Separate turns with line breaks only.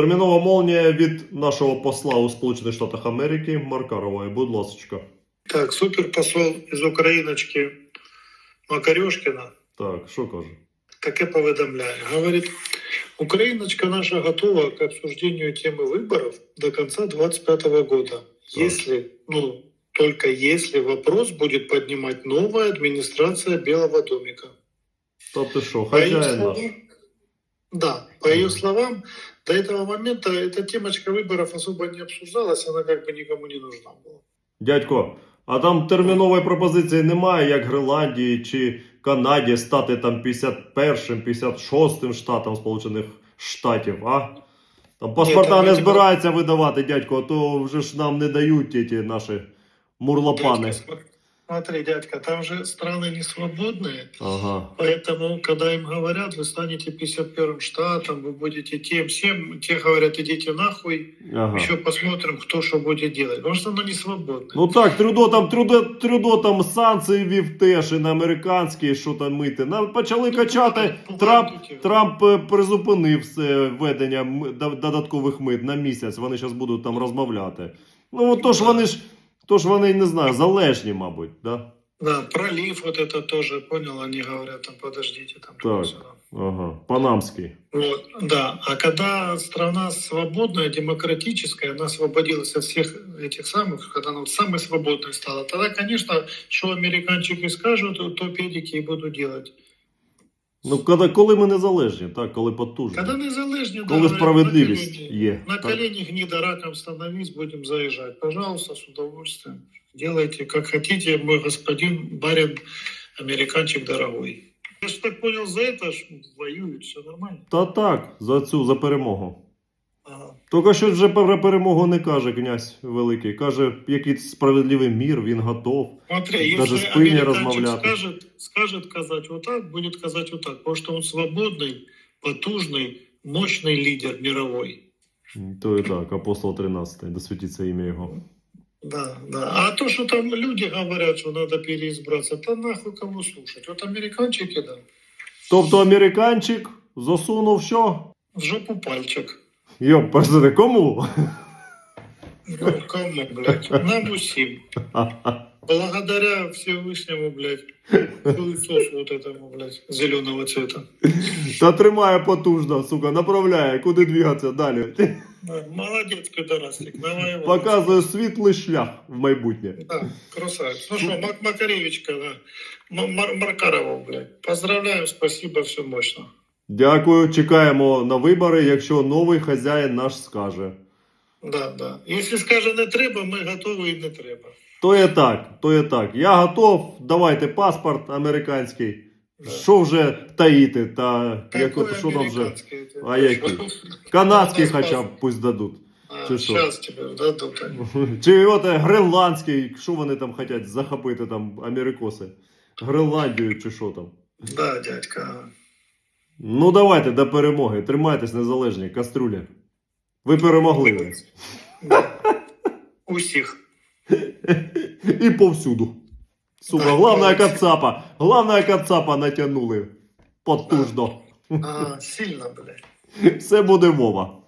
Термінова молнія від нашого посла у Сполучених Штатах Америки Маркарової. Будь ласка.
Так, суперпосол із Україночки Макарьошкіна
Так, що каже?
таке повідомляє. Говорить, Україночка наша готова к обсуждению темы выборов до конца 2025 года. Если, ну, только если вопрос будет поднимать новая администрация Белого домика.
Та ти що,
По ее
хазяїн наш?
словам, да, по ее словам, до этого момента эта темочка выборов особо не обсуждалась, она как бы никому не нужна была.
Дядько, а там термінової пропозиції немає, як Гренландії чи Канаді стати там 51-м, 56-м штатом Сполучених Штатів, а? Там паспорта
там
не
эти-
збираються видавати, дядько, а то вже ж нам не дають ті, ті наші мурлопани.
Дядька, см- Смотри, дядька, там же страны не свободные,
Ага.
поэтому, когда им говорят, вы станете 51-м штатом, вы будете тем, всем, те говорят, идите нахуй,
ага.
еще посмотрим, кто что будет делать, потому что оно не свободное.
Ну так, Трюдо там, Трюдо, Трюдо там санкції вів теж і на американські, що там мити. Нам почали качати. Трамп, Трамп е, призупинив це введення м- до- додаткових мит на місяць. Вони зараз будуть там розмовляти. Ну то ж вони ж, то ж вони не знаю, залежні, мабуть, да?
Да, пролив вот это тоже, понял, они говорят, там, подождите, там,
Так. Ага. Панамський.
Вот, да. А когда страна свободная, демократическая, она освободилась от всех этих самых, когда она вот самой свободной стала, тогда, конечно, что американчики скажут, то педики и будут делать.
Ну, коли, коли ми незалежні, так, коли потужні.
Когда незалежні,
Коли
говорят,
справедливість
на колени-
є.
На
Так.
колени гнида раком становись, будем заезжать. Пожалуйста, с удовольствием. Делайте, как хотите, мой господин, барин, американчик дорогой. Я же так понял, за это ж воюют, все нормально.
Та так, за цю, за перемогу.
Ага.
Тільки що вже про перемогу не каже князь Великий. Каже, який справедливий мір, він готов.
Смотри,
Даже
если
с пылью
американчик
размовляты.
скажет, скажет казать вот так, будет казать вот так, потому что он свободный, потужный, мощный лидер мировой.
То і так, апостол 13, досвітиться ім'я його.
Да, да. А то, что там люди говорят, что надо переизбраться, то нахуй кого слушать. Вот американчики, да,
Тобто американчик засунув що?
в жопу пальчик.
Йоп, пацани, кому?
Ну, кому, блядь? Нам усим. Благодаря Всевышнему, блядь, хуесосу вот этому, блядь, зеленого цвета.
Та тримає потужно, сука, направляє, куди двигатися далі.
Да, молодец, пидорастик, навоевал.
Показує світлий шлях в майбутнє.
Да, красавец. Ну что, Мак Макаревичка, да. Мар- Маркарова, блядь. Поздравляем, спасибо, все мощно.
Дякую, чекаємо на вибори, якщо новий хазяїн наш скаже.
Да, да. Если скаже не треба, ми готові і не треба.
То є так, то є так. Я готов, давайте паспорт американський. Що вже таїти, та як, що там вже. А який? Канадський хоча б пусть дадуть.
А,
Чи що?
Сейчас тебе дадут. они.
Чи от е, гренландський, що вони там хочуть захопити там америкоси? Гренландію чи що там?
Да, дядька.
Ну давайте до перемоги. Тримайтесь незалежні, каструлі. Ви перемогли.
Усіх.
І повсюду. Сука, главная кацапа. Главная кацапа натягнули. Потужно.
А, сильно, блядь.
Все буде мова.